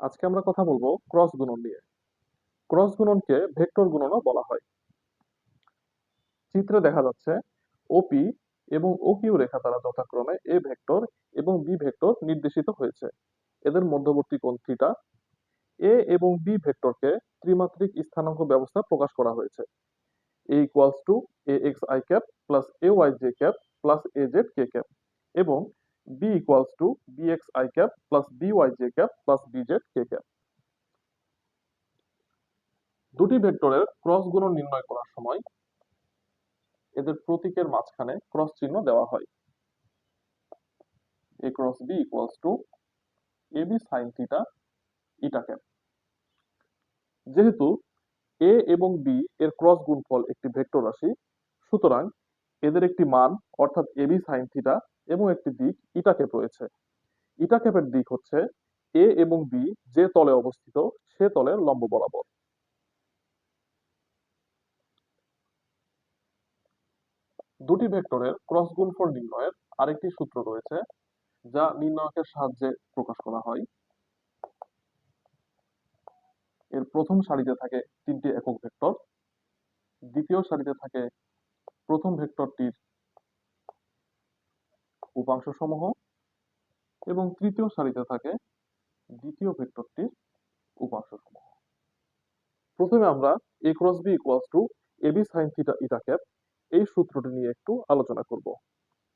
আজকে আমরা কথা বলব ক্রস গুণন নিয়ে। ক্রস গুণনকে ভেক্টর গুণনও বলা হয়। চিত্রে দেখা যাচ্ছে ওপি এবং ওকিউ রেখা দ্বারা যথাক্রমে এ ভেক্টর এবং বি ভেক্টর নির্দেশিত হয়েছে। এদের মধ্যবর্তী কোণ থিটা এ এবং বি ভেক্টরকে ত্রিমাত্রিক স্থানাঙ্ক ব্যবস্থা প্রকাশ করা হয়েছে। A equals to A X I cap plus A Y J cap plus A Z K cap এবং B X I cap plus B Y J cap plus B Z K cap দুটি ভেক্টরের cross গুণন নির্ণয় করার সময় এদের প্রতীকের মাঝখানে ক্রস চিহ্ন দেওয়া হয়। Cross B equals to A B sine theta eta cap যেহেতু এ এবং বি এর ক্রস গুণফল একটি ভেক্টর রাশি, সুতরাং এদের একটি মান, অর্থাৎ এ বি সাইন থিটা এবং একটি দিক ইটা ক্যাপ রয়েছে। ইটা ক্যাপের দিক হচ্ছে এ এবং বি যে তলে অবস্থিত, সে তলের লম্ব বরাবর। দুটি ভেক্টরের ক্রস গুণফল নির্ণয়ের আরেকটি সূত্র রয়েছে, যা নির্ণায়কের সাহায্যে প্রকাশ করা হয়। এর প্রথম সারিতে থাকে তিনটি একক ভেক্টর, দ্বিতীয় সারিতে থাকে প্রথম ভেক্টরটির উপাংশ সমূহ এবং তৃতীয় সারিতে থাকে দ্বিতীয় ভেক্টরটির উপাংশ সমূহ প্রথমে আমরা A cross B equals to A B sine theta eta cap এই সূত্রটি নিয়ে একটু আলোচনা করব।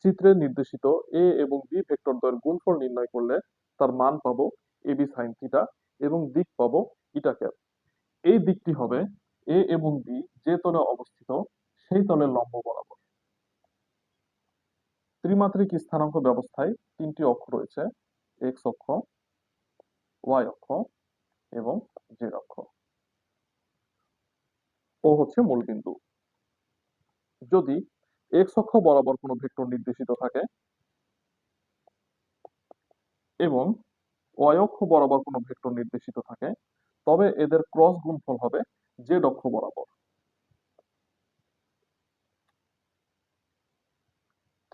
চিত্রে নির্দেশিত এ এবং বি ভেক্টর দ্বয়ের গুণফল নির্ণয় করলে তার মান পাবো এ বি সাইন থিটা এবং দিক পাবো ইটা ক্যাপ এই দিকটি হবে এ এবং বি যে তলে অবস্থিত সেই তলের লম্ব বরাবর। ত্রিমাত্রিক স্থানাঙ্ক ব্যবস্থায় তিনটি অক্ষ রয়েছে এক্স অক্ষ ওয়াই অক্ষ এবং জেড অক্ষ। ও হচ্ছে মূলবিন্দু যদি এক্স অক্ষ বরাবর কোনো ভেক্টর নির্দেশিত থাকে এবং ওয়াই অক্ষ বরাবর কোনো ভেক্টর নির্দেশিত থাকে, তবে এদের ক্রস গুণফল হবে জেড অক্ষ বরাবর।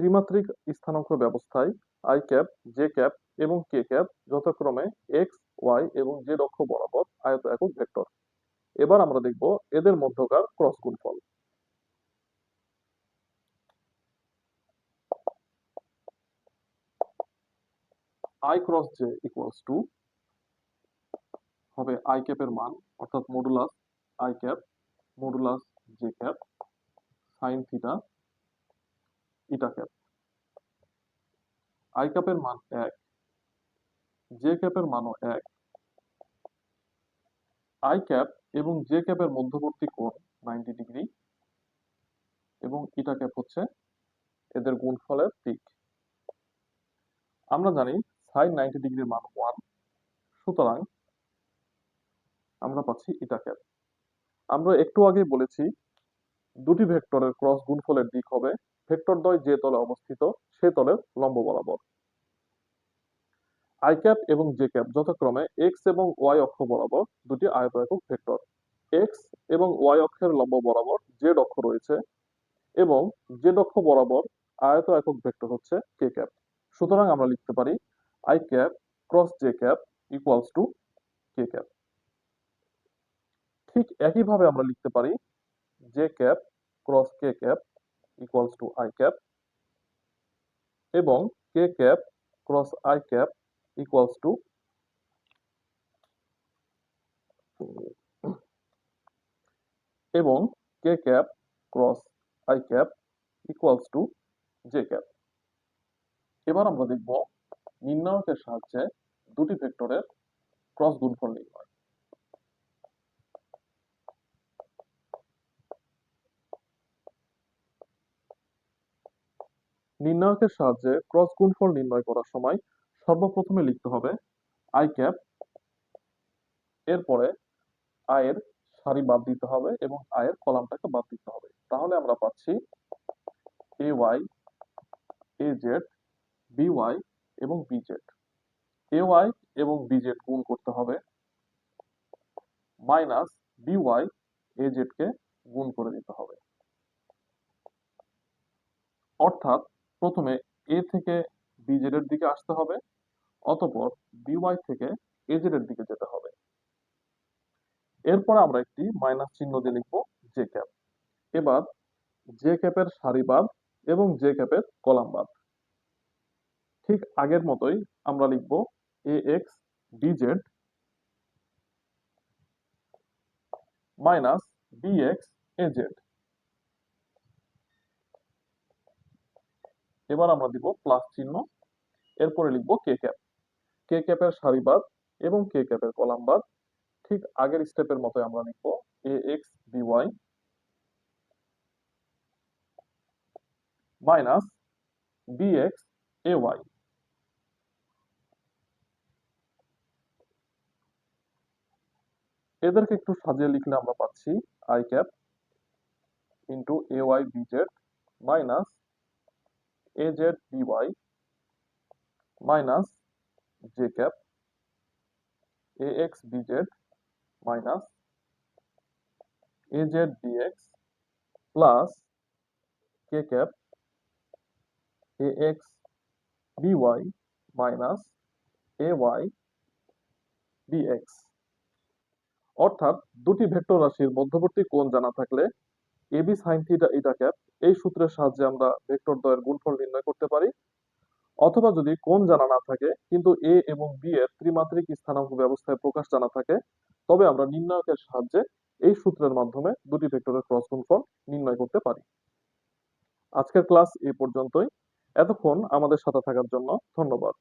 ত্রিমাত্রিক স্থানাঙ্ক ব্যবস্থায় আই ক্যাপ জে ক্যাপ এবং কে ক্যাপ যথাক্রমে এক্স ওয়াই এবং জেড অক্ষ বরাবর আয়ত একক ভেক্টর। এবার আমরা দেখব এদের মধ্যকার ক্রস গুণফল। I cross J equals to হবে আই ক্যাপের মান, অর্থাৎ modulus I cap modulus J cap sine theta eta cap I ক্যাপের মান এক জে ক্যাপের মানও এক। আই ক্যাপ এবং জে ক্যাপের মধ্যবর্তী কোণ নাইনটি ডিগ্রি এবং ইটা ক্যাপ হচ্ছে এদের গুণফলের দিক। আমরা জানি সাইন নাইনটি ডিগ্রির মান ওয়ান সুতরাং আমরা পাচ্ছি ইটা ক্যাপ আমরা একটু আগে বলেছি দুটি ভেক্টরের ক্রস গুণফলের দিক হবে। ভেক্টর দ্বয় যে তলে অবস্থিত, সে তলের লম্ব বরাবর। আই ক্যাপ এবং জে ক্যাপ যথাক্রমে এক্স এবং ওয়াই অক্ষ বরাবর দুটি আয়ত একক ভেক্টর। এক্স এবং ওয়াই অক্ষের লম্ব বরাবর জেড অক্ষ রয়েছে এবং জেড অক্ষ বরাবর আয়ত একক ভেক্টর হচ্ছে কে ক্যাপ সুতরাং আমরা লিখতে পারি I cap cross J cap equals to K cap ঠিক একইভাবে আমরা লিখতে পারি J cap cross K cap equals to I cap এবং K cap cross I cap equals to এবং K cap cross I cap equals to J cap এবার আমরা দেখব নির্ণায়কের সাহায্যে দুটি ভেক্টরের ক্রস গুণফল নির্ণয়। নির্ণায়কের সাহায্যে ক্রস গুণফল নির্ণয় করার সময় সর্বপ্রথমে লিখতে হবে আই ক্যাপ এরপরে আয়ের সারি বাদ দিতে হবে এবং আয়ের কলামটাকে বাদ দিতে হবে। তাহলে আমরা পাচ্ছি A Y A Z B Y এবং বি জেড এ ওয়াই এবং বি জেড গুণ করতে হবে মাইনাস বি ওয়াই এ জেডকে গুণ করে দিতে হবে। অর্থাৎ প্রথমে এ থেকে বি এর দিকে আসতে হবে, অতঃপর বিওয়াই থেকে এজেড এর দিকে যেতে হবে। এরপর আমরা একটি মাইনাস চিহ্ন দিয়ে লিখব জে ক্যাপ এবার জে ক্যাপের সারিবাদ এবং জে ক্যাপের কলাম বাদ। ঠিক আগের মতোই আমরা লিখব A X B Z minus X A Z এবার আমরা দিব প্লাস চিহ্ন, এরপরে লিখব কে ক্যাপ কে ক্যাপের সারিবাদ এবং কে ক্যাপের কলাম বাদ। ঠিক আগের স্টেপের মতো আমরা লিখব A X B Y minus B X A Y এদেরকে একটু সাজিয়ে লিখলে আমরা পাচ্ছি I cap into A Y B Z minus A Z B Y minus J cap A X B Z minus A Z B X plus K cap A X B Y minus A Y B X অর্থাৎ দুটি vector রাশির মধ্যবর্তী কোণ জানা থাকলে A B sine theta eta cap এই সূত্রের সাহায্যে আমরা ভেক্টর দ্বয়ের গুণফল নির্ণয় করতে পারি। অথবা যদি কোণ জানা না থাকে, কিন্তু এ এবং বি এর ত্রিমাত্রিক স্থানাঙ্ক ব্যবস্থায় প্রকাশ জানা থাকে, তবে আমরা নির্ণায়কের সাহায্যে এই সূত্রের মাধ্যমে দুটি ভেক্টরের ক্রস গুণফল নির্ণয় করতে পারি। আজকের ক্লাস এই পর্যন্তই। এতক্ষণ আমাদের সাথে থাকার জন্য ধন্যবাদ।